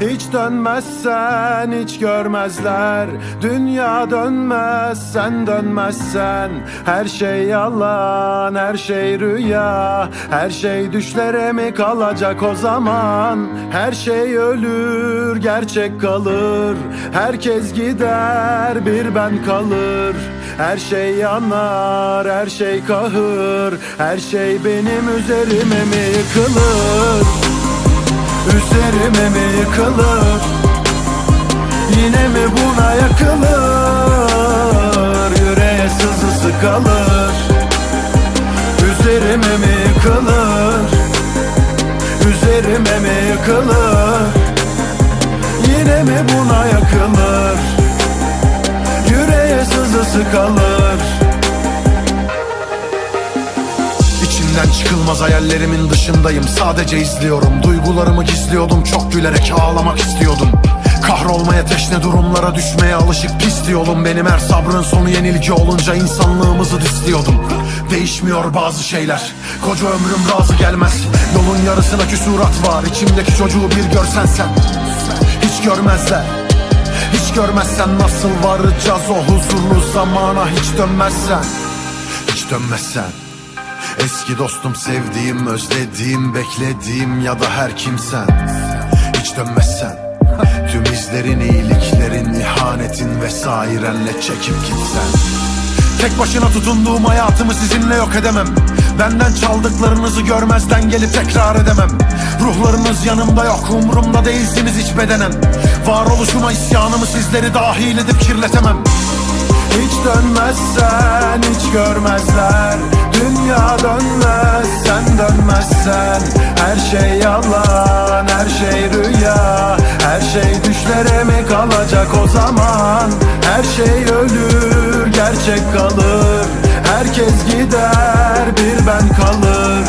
Hiç dönmezsen hiç görmezler. Dünya dönmez sen dönmezsen. Her şey yalan her şey rüya. Her şey düşlere mi kalacak o zaman? Her şey ölür gerçek kalır. Herkes gider bir ben kalır. Her şey yanar her şey kahır. Her şey benim üzerime mi yıkılır Üzerime mi yıkılır? Yine mi buna yakılır? Yüreğe sızısı kalır. Üzerime mi yıkılır? Üzerime mi yıkılır? Yine mi buna yakılır? Yüreğe sızısı kalır çıkılmaz hayallerimin dışındayım. Sadece izliyorum. Duygularımı gizliyordum. Çok gülerek ağlamak istiyordum. Kahrolmaya teşne durumlara düşmeye alışık pis yolum. Benim her sabrın sonu yenilgi olunca insanlığımızı disliyordum. Değişmiyor bazı şeyler. Koca ömrüm razı gelmez. Yolun yarısına küsurat var. İçimdeki çocuğu bir görsen sen. Hiç görmezler. Hiç görmezsen nasıl varacağız o huzurlu zamana? Hiç dönmezsen. Hiç dönmezsen Eski dostum sevdiğim, özlediğim, beklediğim ya da her kimsen. Hiç dönmezsen Tüm izlerin, iyiliklerin, ihanetin vesairenle çekip gitsen. Tek başına tutunduğum hayatımı sizinle yok edemem. Benden çaldıklarınızı görmezden gelip tekrar edemem. Ruhlarınız yanımda yok umurumda değilsiniz hiç bedenen Varoluşuma isyanımı sizleri dahil edip kirletemem. Hiç dönmezsen hiç görmezler Dünya dönmez sen dönmezsen. Her şey yalan her şey rüya. Her şey düşlere mi kalacak o zaman? Her şey ölür gerçek kalır. Herkes gider bir ben kalır.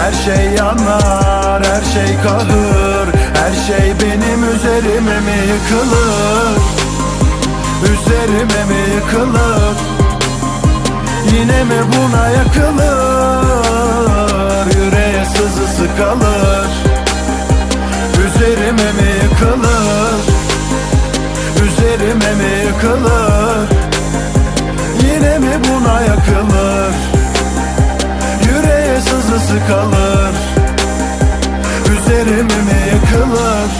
Her şey yanar her şey kahır. Her şey benim üzerime mi yıkılır? Üzerime mi yıkılır? Yine mi buna yakılır kalır? Üzerime mi yıkılır? Üzerime mi yıkılır? Yine mi buna yakılır? Yüreğe sızısı kalır. Üzerime mi yıkılır?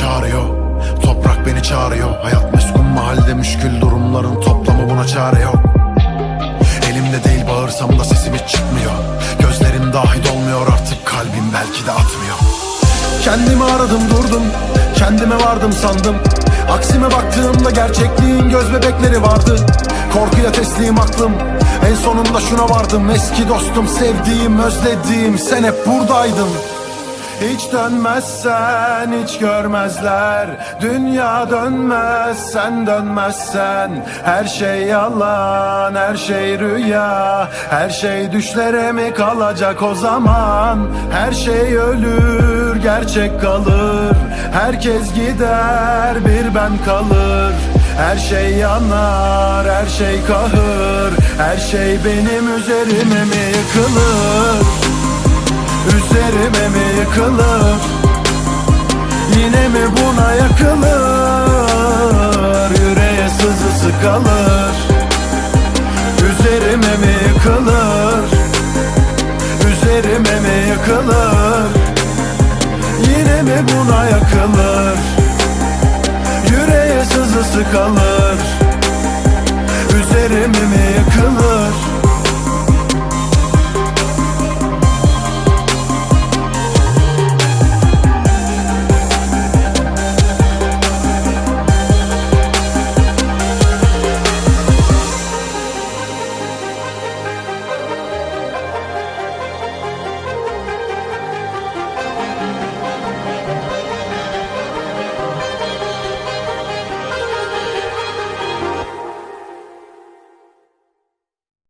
Çağırıyor. Toprak beni çağırıyor. Hayat meskun mahalde müşkül durumların toplamı buna çare yok. Elimde değil bağırsam da sesim hiç çıkmıyor. Gözlerim dahi dolmuyor artık kalbim belki de atmıyor. Kendimi aradım durdum. Kendime vardım sandım. Aksime baktığımda gerçekliğin göz bebekleri vardı. Korkuya teslim aklım. En sonunda şuna vardım. Eski dostum, sevdiğim, özlediğim. Sen hep buradaydın hiç dönmezsen hiç görmezler. Dünya dönmez sen dönmezsen. Her şey yalan her şey rüya. Her şey düşlere mi kalacak o zaman? Her şey ölür gerçek kalır. Herkes gider bir ben kalır. Her şey yanar, her şey kahır. Her şey benim üzerime mi yıkılır Üzerime mi yıkılır? Yine mi buna yakılır? Yüreğe sızısı kalır. Üzerime mi yıkılır? Üzerime mi yıkılır? Yine mi buna yakılır? Yüreğe sızısı kalır